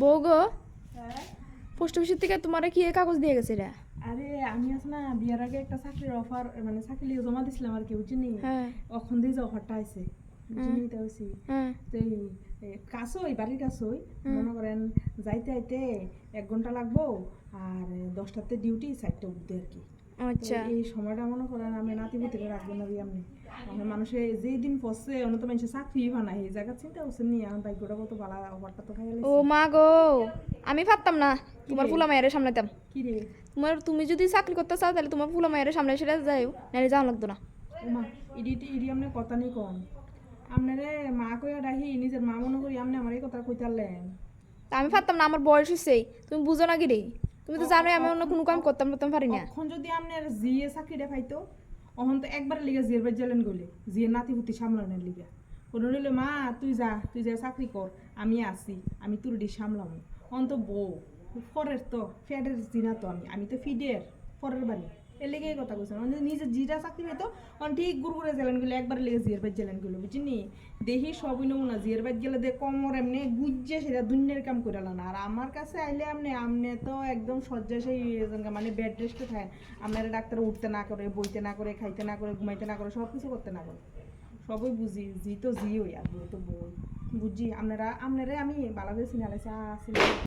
বউ গো? হ্যাঁ? পোস্ট অফিসের থেকে তোমার কি কাগজ দিয়ে গেছে রে? আরে আমি আছে না বিয়ার আগে একটা চাকরির অফার মানে চাকরি জমা দিছিলাম আর কি বুঝিনি? হ্যাঁ। ওখান দিয়ে যে অফারটা আইছে। বুঝিনি হ্যাঁ। তো এই কাছই বাড়ির কাছই মনে করেন যাইতে আইতে এক ঘণ্টা লাগবো আর দশটাতে ডিউটি চারটে উঠতে আর কি। আচ্ছা। এই সময়টা মনে করেন আমি নাতি রাখব না আমি। আমার মানুষে যেই দিন পড়ছে অন্য তো মানুষের চাকরি বানাই এই জায়গা চিন্তা করছে নি আমার ভাগ্যটা কত ভালো অফারটা তো খাই ও মা গো আমি পারতাম না তোমার ফুলা মায়ের সামলাতাম কি রে? তোমার তুমি যদি চাকরি করতে চাও তাহলে তোমার ফুলা মায়ের সামনে সেটা যাও নাহলে যাওয়া লাগতো না। মা ইডি ইডি আমনে কথা নেই কম আপনারে মা কইয়া ডাহি নিজের মা মনে করি আমনে আমার এই কথা কইতালেন। আমি পারতাম না আমার বয়স হচ্ছে তুমি বুঝো না কি রে? তুমি তো জানোই আমি অন্য কোনো কাম করতাম করতাম পারি না এখন যদি আপনার জিয়ে চাকরিটা পাইতো অহন তো একবার লিগে জিয়ের বাদ জেলেন গলে জিয়ে নাতি পুতি সামলানোর লিগা কোনো রইল মা তুই যা তুই যা চাকরি কর আমি আসি আমি তোর সামলাবো সামলাম অন্ত বউ ফরের তো ফ্যাডের জিনা তো আমি আমি তো ফিডের ফরের বাড়ি এর লেগে কথা কইছেন অন্য নিজে জিরা চাকরি পেতো অন ঠিক গুড় গুড়ে জ্বালেন গেলে একবার লেগে জিয়ের বাদ জ্বালেন গেলো, বুঝিনি? দেখি সবই নমুনা, জিয়ের বাদ গেলে দে কমর এমনি গুজ্জে সেটা দুনিয়ার কাম করে না আর আমার কাছে আইলে আমনে আমনে তো একদম শয্যাশায়ী মানে বেড রেস্টে থাকেন আপনারা ডাক্তার উঠতে না করে, বইতে না করে, খাইতে না করে, ঘুমাইতে না করে সব কিছু করতে না করে। সবই বুঝি, জি তো জি ওই, আর বউ তো বই বুঝি আপনারা আপনারা আমি ভালো করে সিনালাইছি